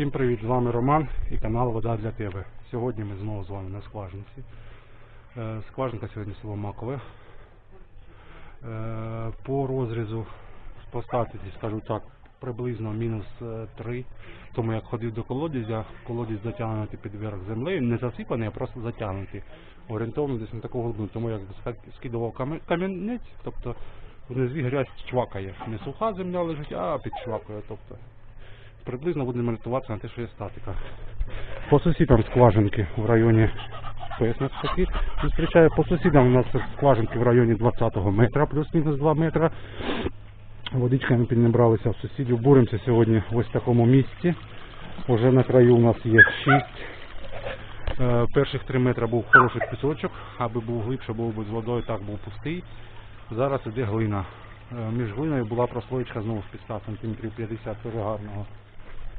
Всім привіт, з вами Роман і канал Вода для тебе. Сьогодні ми знову з вами на скважинці. Е, Скважинка сьогодні село Макове. Е, По розрізу по статусі, скажу так, приблизно мінус 3. Тому як ходив до колодязя, колодязь затягнутий під верх землею, не засипаний, а просто затягнутий. Орієнтовно десь на таку глибину. Тому як скидував камінець, тобто внизу грязь чвакає. Не суха земля лежить, а під чвакою. Тобто приблизно будемо орієнтуватися на те, що є статика. По сусідам скважинки в районі пояснок таки зустрічаю. По сусідам у нас скважинки в районі 20 метра, плюс-мінус 2 метра. Водичка ми піднабралися в сусідів. Буримося сьогодні в ось такому місці. Уже на краю у нас є 6. Е, перших 3 метри був хороший пісочок, аби був глибше, був би з водою, так був пустий. Зараз іде глина. Е, Між глиною була прослоєчка знову під 100 см 50 дуже гарного.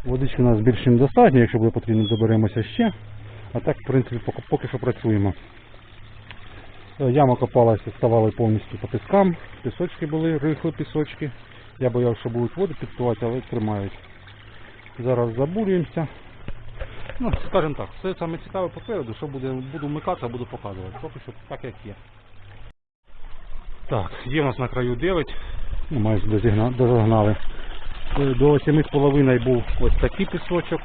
Водички у нас більш ніж достатньо, якщо буде потрібно, доберемося ще. А так, в принципі, поки, що працюємо. Е, Яма копалася, ставали повністю по піскам, пісочки були, рихли пісочки. Я боявся, що будуть воду підпливати, але тримають. Зараз забурюємося. Ну, скажімо так, все саме цікаве попереду, що буде, буду вмикатися, буду показувати. Поки що так як є. Так, є у нас на краю 9. Ну, майже дозагнали. Е, До 7,5 був ось такий пісочок.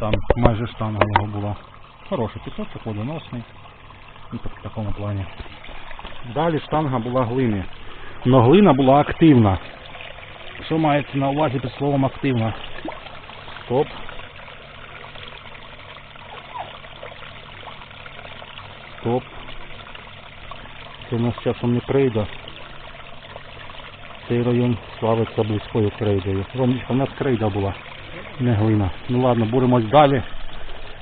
Там майже штанга його була. Хороший пісочок, водоносний. Так, в такому плані. Далі штанга була глини. Но глина була активна. Що мається на увазі під словом активна? Стоп. Стоп. Це у нас часом не крейда. Цей район славиться близькою крейдою. Ромічка, у нас крейда була, не глина. Ну ладно, буремось далі.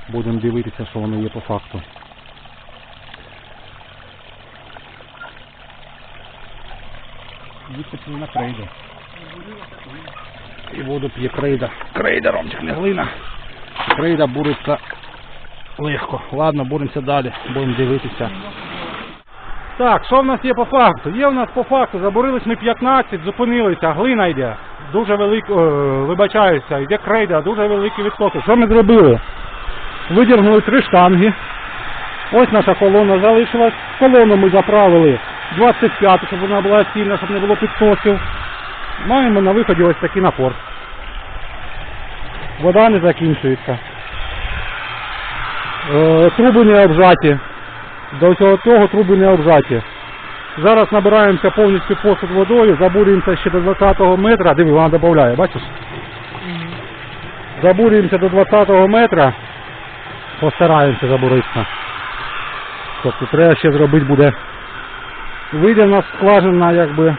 Будемо дивитися, що воно є по факту. Відпочили на крейду. І воду п'є крейда. Крейда, Ромчик, не глина. Крейда буриться легко. Ладно, буремося далі, будемо дивитися. Так, що в нас є по факту? Є в нас по факту, заборились ми 15, зупинилися, глина йде. Дуже великий, вибачаюся, йде крейда, дуже великі відсотки. Що ми зробили? Видіргнули три штанги. Ось наша колона залишилась. Колону ми заправили 25, щоб вона була сильна, щоб не було підсосів. Маємо на виході ось такий напор. Вода не закінчується. Е, труби не обжаті. До цього того труби не обжаті. Зараз набираємося повністю посуд водою, забурюємося ще до 20 метра. Диви, вона додає, бачиш? Забурюємося до 20 метра. Постараємося забуритися. Тобто треба ще зробити буде. Вийде в нас скважина якби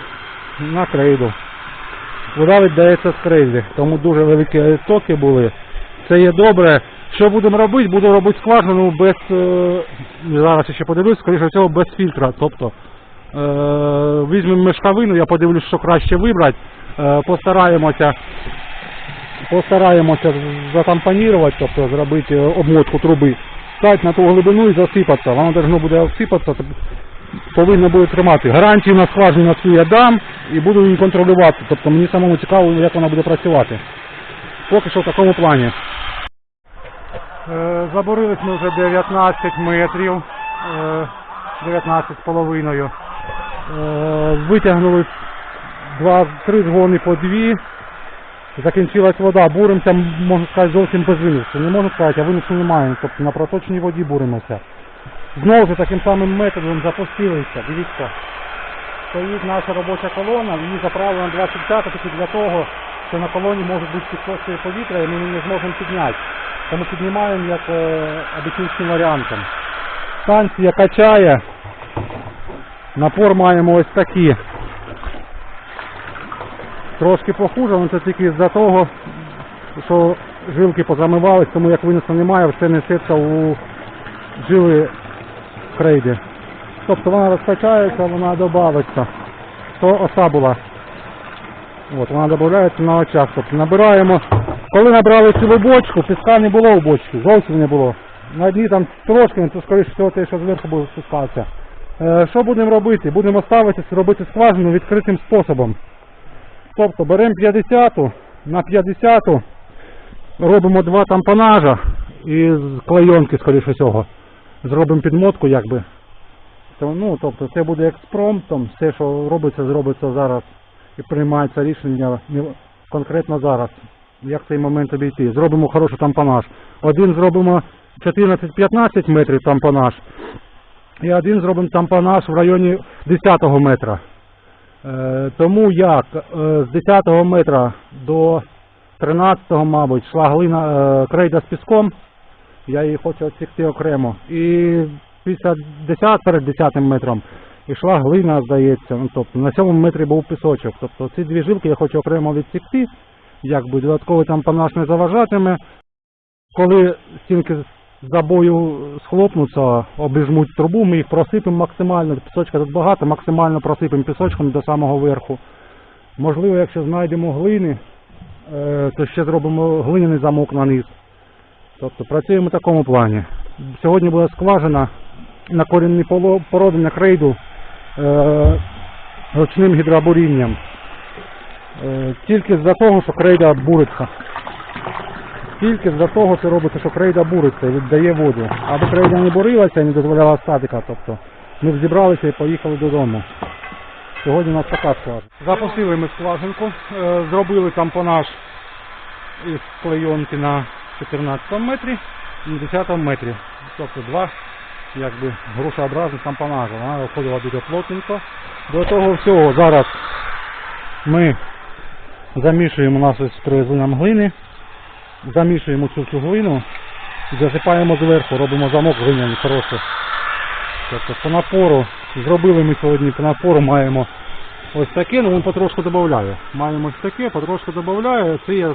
на крейду. Вода віддається з крейди, тому дуже великі токи були. Це є добре. Що будемо робити? Буду робити скважину без. е, Зараз ще подивлюсь, скоріше всього, без фільтра. Тобто е, візьмемо мешковину, я подивлюсь, що краще вибрати. Е, постараємося постараємося затампонувати, тобто зробити обмотку труби, стати на ту глибину і засипатися. Воно должно буде обсипатися, повинно буде тримати. Гарантію на скважину на цю я дам і буду її контролювати. Тобто мені самому цікаво, як вона буде працювати. Поки що в такому плані. Е, Заборились ми вже 19 метрів, е, 19 з половиною. Е, Витягнули три згони по дві. Закінчилась вода, буримося, можна сказати, зовсім без виносу. Не можу сказати, а виносу немає. Тобто на проточній воді буримося. Знову ж таким самим методом запустилися. Дивіться, стоїть наша робоча колона, її заправлено 25 тільки для того, що на колоні можуть бути підсоси повітря і ми її не зможемо підняти. Тому піднімаємо як е, обічним варіантом. Станція качає. Напор маємо ось такі. Трошки похуже, але це тільки з-за того, що жилки позамивались, тому як виносу немає, все несеться у жили крейди. Тобто вона розкачається, вона додається. То оса була. От, вона додається на очах. Тобто набираємо. Коли набрали цілу бочку, піска не було в бочці, зовсім не було. На одній там трошки, ну, то скоріше всього те, що зверху буде спускатися. Е, що будемо робити? Будемо ставити, робити скважину відкритим способом. Тобто беремо 50 на 50 робимо два тампонажа і з клейонки, скоріше всього. Зробимо підмотку, якби. То, ну, тобто це буде експромтом, все, що робиться, зробиться зараз і приймається рішення конкретно зараз. Як цей момент обійти? Зробимо хороший тампонаж. Один зробимо 14-15 метрів тампонаж, і один зробимо тампонаж в районі 10 метра. Е, тому як е, з 10 метра до 13, мабуть, йшла глина е, крейда з піском, я її хочу відсікти окремо. І після 10 перед 10 метром йшла глина, здається. Ну, тобто на 7 метрі був пісочок. Тобто ці дві жилки я хочу окремо відсікти, якби додатковий тампонаж не заважатиме. Коли стінки забою схлопнуться, обіжмуть трубу, ми їх просипемо максимально. Пісочка тут багато, максимально просипемо пісочком до самого верху. Можливо, якщо знайдемо глини, е, то ще зробимо глиняний замок на низ. Тобто працюємо в такому плані. Сьогодні буде скважина на корінні породи на крейду е, ручним гідробурінням. Е, тільки з-за того, що крейда буриться. Тільки з-за того, що робиться, що крейда буриться і віддає воду. Аби крейда не бурилася і не дозволяла статика, тобто ми зібралися і поїхали додому. Сьогодні у нас така скважина. Запустили ми скважинку, е, зробили тампонаж із клейонки на 14 метрі і 10 метрі. Тобто два якби грушообразних тампонажі. Вона виходила дуже плотненько. До того всього зараз ми замішуємо нас ось привезли глини, замішуємо цю всю глину засипаємо зверху, робимо замок глиняний хороший. Тобто по напору, зробили ми сьогодні по напору, маємо ось таке, ну він потрошку додає. Маємо ось таке, потрошку додає, це є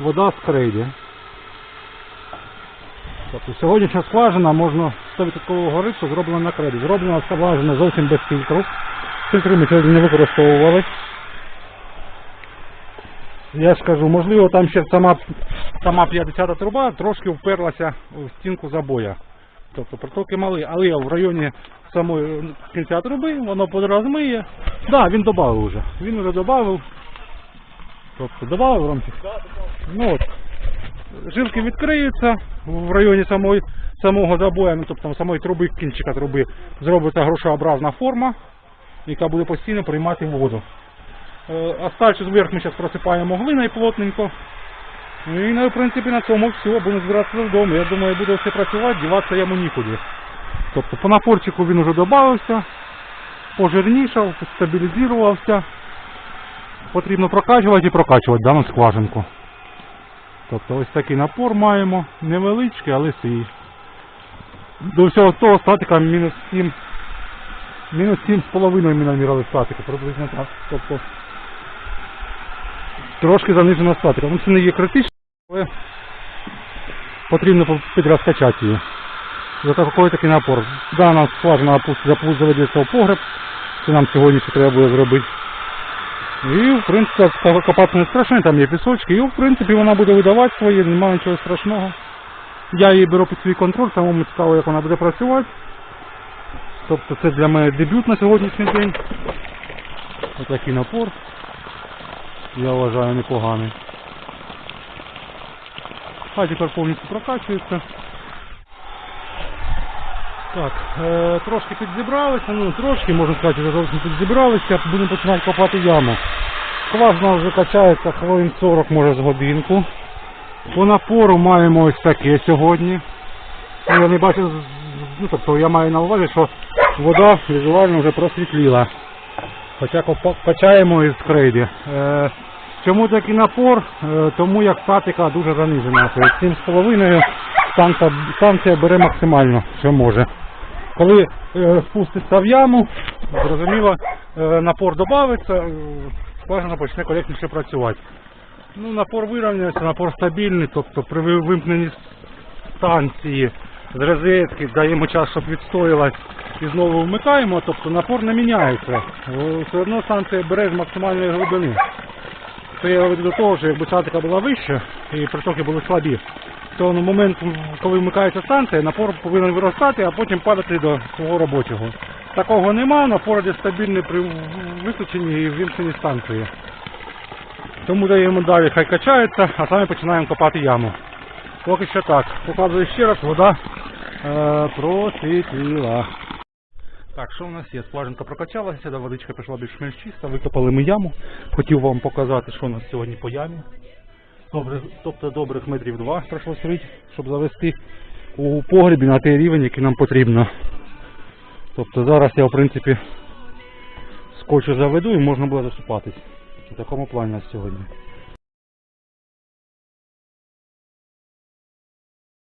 вода з крейді. Тобто сьогоднішня скважина можна 100% говорити, що зроблена на крейді. Зроблена скважина зовсім без фільтру. Фільтри ми сьогодні не використовували. Я ж кажу, можливо, там ще сама, сама 50 труба трошки вперлася в стінку забоя. Тобто протоки мали, але в районі самої кінця труби воно подразмиє. Так, да, він додав вже. Він вже додав. Тобто додав Ромчик? Ну от. Жилки відкриються в районі самої, самого забоя, ну тобто самої труби, кінчика труби, зробиться грошообразна форма, яка буде постійно приймати воду. Е, Остальше зверху ми зараз просипаємо глиною плотненько. Ну і, ну, в принципі, на цьому все, будемо збиратися додому. Я думаю, буде все працювати, діватися йому нікуди. Тобто по напорчику він вже додався, пожирнішав, стабілізувався. Потрібно прокачувати і прокачувати дану скважинку. Тобто ось такий напор маємо, невеличкий, але свій. До всього того статика мінус 7. Мінус 7,5 ми намірили статику, приблизно так. Тобто трошки занижена статика. Ну це не є критично, але потрібно по- підрозкачати її. За такий такий напор. Дана скважина запуск заведеться в погреб. Це нам сьогодні ще треба буде зробити. І в принципі копати не страшно, там є пісочки, і в принципі вона буде видавати своє, немає нічого страшного. Я її беру під свій контроль, самому цікаво, як вона буде працювати. Тобто це для мене дебют на сьогоднішній день. Отакий напор. Я вважаю непоганий. А тепер повністю прокачується. Так, е, трошки підзібралися, ну трошки, можна сказати, зовсім підзібралися, будемо починати копати яму. Скважина вже качається хвилин 40, може з годинку. По напору маємо ось таке сьогодні. Ну, Я не бачу, ну тобто я маю на увазі, що вода візуально вже просвітліла. Хоча качаємо із крейди. Е, чому такий напор? Е, тому як статика дуже занижена. Тобто 7,5 станція, станція бере максимально, що може. Коли е, спуститься в яму, зрозуміло, напор додається, скважина почне коректніше працювати. Ну, напор вирівнюється, напор стабільний, тобто при ви- вимкненні станції з розетки даємо час, щоб відстоїлась і знову вмикаємо, тобто напор не міняється. Все одно станція бере з максимальної глибини. Це я веду до того, що якби статика була вища і притоки були слабі, то на момент, коли вмикається станція, напор повинен виростати, а потім падати до свого робочого. Такого нема, напор йде стабільний при виключенні і ввімкненні станції. Тому даємо далі, хай качається, а самі починаємо копати яму. Поки що так. Показую ще раз, вода е, просвітліла. Так, що у нас є? Скважинка прокачалася, да, водичка пішла більш-менш чиста, викопали ми яму. Хотів вам показати, що у нас сьогодні по ямі. Добре, тобто добрих метрів два прийшлося рити, щоб завести у погрібі на той рівень, який нам потрібно. Тобто зараз я в принципі скотчу заведу і можна буде засипатись. У такому плані у сьогодні.